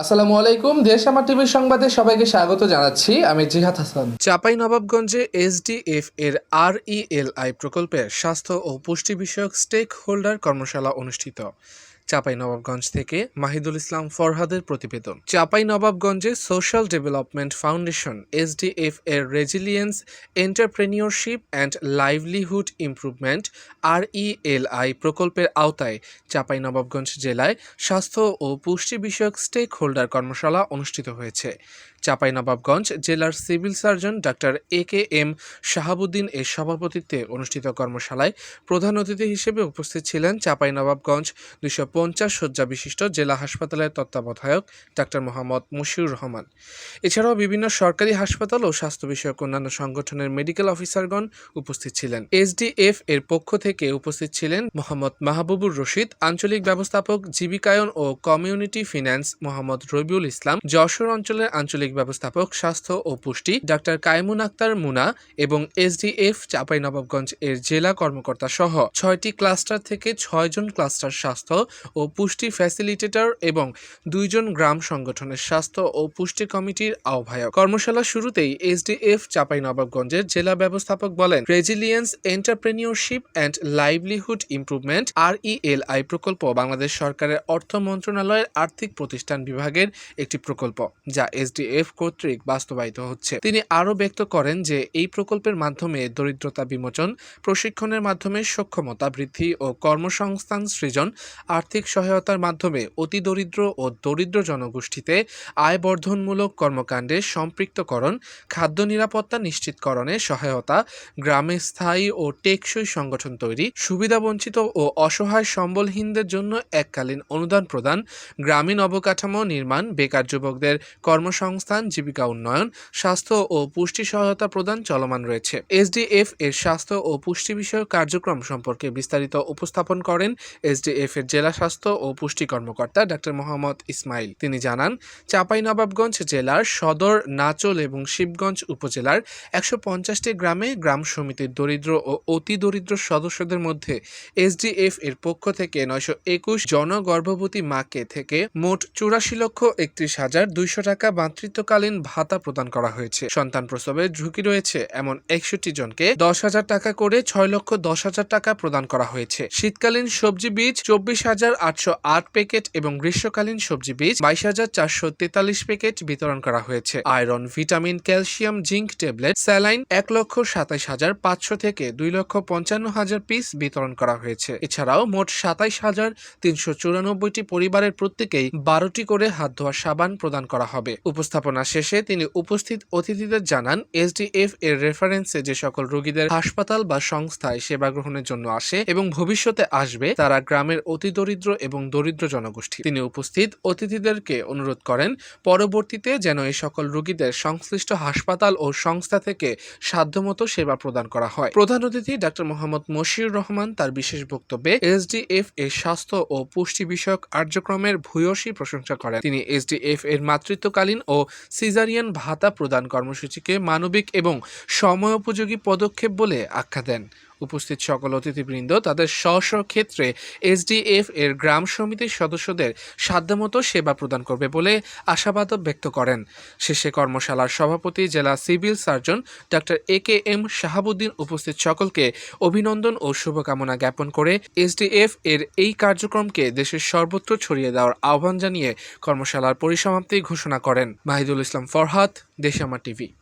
আসসালামু আলাইকুম, দেশ আমার টিভির সংবাদে সবাইকে স্বাগত জানাচ্ছি। আমি জিহাদ হাসান। চাপাই নবাবগঞ্জে এসডিএফ এর আর ইএলআই প্রকল্পের স্বাস্থ্য ও পুষ্টি বিষয়ক স্টেক হোল্ডার কর্মশালা অনুষ্ঠিত। চাপাই নবাবগঞ্জ থেকে মাহিদুল ইসলাম ফরহাদের প্রতিবেদন। চাপাই নবাবগঞ্জে সোশ্যাল ডেভেলপমেন্ট ফাউন্ডেশন, এসডিএফ এর Resilience, Entrepreneurship and Livelihood Improvement R ELI প্রকল্পের আওতায় চাপাই নবাবগঞ্জ জেলায় স্বাস্থ্য ও পুষ্টি বিষয়ক স্টেক হোল্ডার কর্মশালা অনুষ্ঠিত হয়েছে। চাপাই নবাবগঞ্জ জেলার civil surgeon doctor A K M Shahabuddin এর সভাপতিত্বে অনুষ্ঠিত কর্মশালায় প্রধান অতিথি হিসেবে উপস্থিত ছিলেন চাপাই নবাবগঞ্জ দুইশো পঞ্চাশ শয্যা বিশিষ্ট জেলা হাসপাতালের তত্ত্বাবধায়ক ডাক্তার মোহাম্মদ মুশিউর রহমান। এছাড়াও বিভিন্ন সরকারি হাসপাতাল ও স্বাস্থ্য বিষয়ক অন্যান্য সংগঠনের মেডিকেল অফিসারগণ উপস্থিত ছিলেন। এসডিএফ এর পক্ষ থেকে উপস্থিত ছিলেন মোহাম্মদ মাহবুবুর রশিদ, আঞ্চলিক ব্যবস্থাপক জীবিকায়ন ও কমিউনিটি ফিন্যান্স মোহাম্মদ রবিউল ইসলাম, যশোর অঞ্চলের আঞ্চলিক ব্যবস্থাপক, স্বাস্থ্য ও পুষ্টি ডাক্তার কায়মুন আক্তার মুনা এবং এসডিএফ চাঁপাইনবাবগঞ্জ এর জেলা কর্মকর্তা সহ ছয়টি ক্লাস্টার থেকে ছয়জন ক্লাস্টার স্বাস্থ্য ও পুষ্টি ফ্যাসিলিটেটর এবং দুইজন গ্রাম সংগঠনের স্বাস্থ্য ও পুষ্টি কমিটির আহ্বায়ক। কর্মশালা শুরুতেই এসডিএফ চাঁপাইনবাবগঞ্জের জেলা ব্যবস্থাপক বলেন, Resilience, Entrepreneurship and Livelihood Improvement, RELI প্রকল্প বাংলাদেশ সরকারের অর্থ মন্ত্রণালয়ের আর্থিক প্রতিষ্ঠান বিভাগের একটি প্রকল্প। যা এসডিএফ কর্তৃক বাস্তবায়িত হচ্ছে। তিনি আরও ব্যক্ত করেন যে, এই প্রকল্পের মাধ্যমে দরিদ্রতা বিমোচন, প্রশিক্ষণের মাধ্যমে সক্ষমতা বৃদ্ধি ও কর্মসংস্থান সৃজন, আর্থিক সহায়তার মাধ্যমে অতি দরিদ্র ও দরিদ্র জনগোষ্ঠীতে আয় বর্ধনমূলক কর্মকাণ্ডে সম্পৃক্তকরণ, খাদ্য নিরাপত্তা নিশ্চিতকরণে সহায়তা, গ্রামে স্থায়ী ও টেকসই সংগঠন তৈরি, সুবিধাবঞ্চিত ও অসহায় সম্বলহীনদের জন্য এককালীন অনুদান প্রদান, গ্রামীণ অবকাঠামো নির্মাণ, বেকার যুবকদের কর্মসংস্থান জীবিকা উন্নয়ন, স্বাস্থ্য ও পুষ্টি সহায়তা প্রদান চলমান রয়েছে। এসডিএফ এর স্বাস্থ্য ও পুষ্টি বিষয়ক কার্যক্রম সম্পর্কে বিস্তারিত উপস্থাপন করেন এসডিএফ এর জেলা স্বাস্থ্য ও পুষ্টি কর্মকর্তা ডাক্তার মোহাম্মদ ইসমাইল। তিনি জানান, চাঁপাইনবাবগঞ্জ জেলার সদর, নাচল এবং শিবগঞ্জ উপজেলার একশো পঞ্চাশটি গ্রামে গ্রাম সমিতির দরিদ্র ও অতি দরিদ্র সদস্যদের মধ্যে এসডিএফ এর পক্ষ থেকে নয়শো একুশ জনগর্ভবতী মাকে থেকে মোট চুরাশি লক্ষ একত্রিশ হাজার দুইশো টাকা মাতৃত্বকালীন ভাতা প্রদান করা হয়েছে। সন্তান প্রসবের ঝুঁকি রয়েছে। এমন একষট্টি জনকে দশ হাজার টাকা করে ছয় লক্ষ দশ হাজার টাকা প্রদান করা হয়েছে। শীতকালীন সবজি বীজ চব্বিশ হাজার আটশো আট প্যাকেট এবং গ্রীষ্মকালীন সবজি বীজ বাইশ হাজার চারশো তেতাল্লিশ প্যাকেট বিতরণ করা হয়েছে। Iron, vitamin, calcium, zinc tablet, saline এক লক্ষ সাতাইশ হাজার পাঁচশো থেকে দুই লক্ষ পঞ্চান্ন হাজার পিস বিতরণ করা হয়েছে। এছাড়াও মোট সাতাইশ হাজার তিনশো চুরানব্বইটি পরিবারের প্রত্যেকেই বারোটি করে হাত ধোয়া সাবান প্রদান করা হবে। উপস্থাপনা শেষে তিনি উপস্থিত অতিথিদের জানান, এসডিএফ এর রেফারেন্সে যে সকল রোগীদের হাসপাতাল বা সংস্থায় সেবা গ্রহণের জন্য আসে এবং ভবিষ্যতে আসবে, তারা গ্রামের অতি দরিদ্র এবং দরিদ্র জনগোষ্ঠী। তিনি উপস্থিত অতিথিদেরকে অনুরোধ করেন, পরবর্তীতে যেন এই সকল রোগীদের সংশ্লিষ্ট হাসপাতাল ও সংস্থা থেকে সাধ্যমতো সেবা প্রদান করা হয়। প্রধান অতিথি ডাক্তার মোহাম্মদ মশিউর রহমান তার বিশেষ বক্তব্যে এসডিএফ এর স্বাস্থ্য ও পুষ্টি বিষয়ক কার্যক্রমের ভূয়সী প্রশংসা করেন। তিনি এসডিএফ এর মাতৃত্বকালীন ও সিজারিয়ান ভাতা প্রদান কর্মসূচিকে মানবিক এবং সময়োপযোগী পদক্ষেপ বলে আখ্যা দেন। উপস্থিত সকল অতিথিবৃন্দ, তাদের স্ব স্ব ক্ষেত্রে এসডিএফ এর গ্রাম সমিতির সদস্যদের সাধ্যমতো সেবা প্রদান করবে বলে আশাবাদ ব্যক্ত করেন। শেষে কর্মশালার সভাপতি জেলা civil surgeon doctor A K M Shahabuddin উপস্থিত সকলকে অভিনন্দন ও শুভকামনা জ্ঞাপন করে এসডিএফ এর এই কার্যক্রমকে দেশের সর্বত্র ছড়িয়ে দেওয়ার আহ্বান জানিয়ে কর্মশালার পরিসমাপ্তি ঘোষণা করেন। মাহিদুল ইসলাম ফরহাদ, দেশামা টিভি।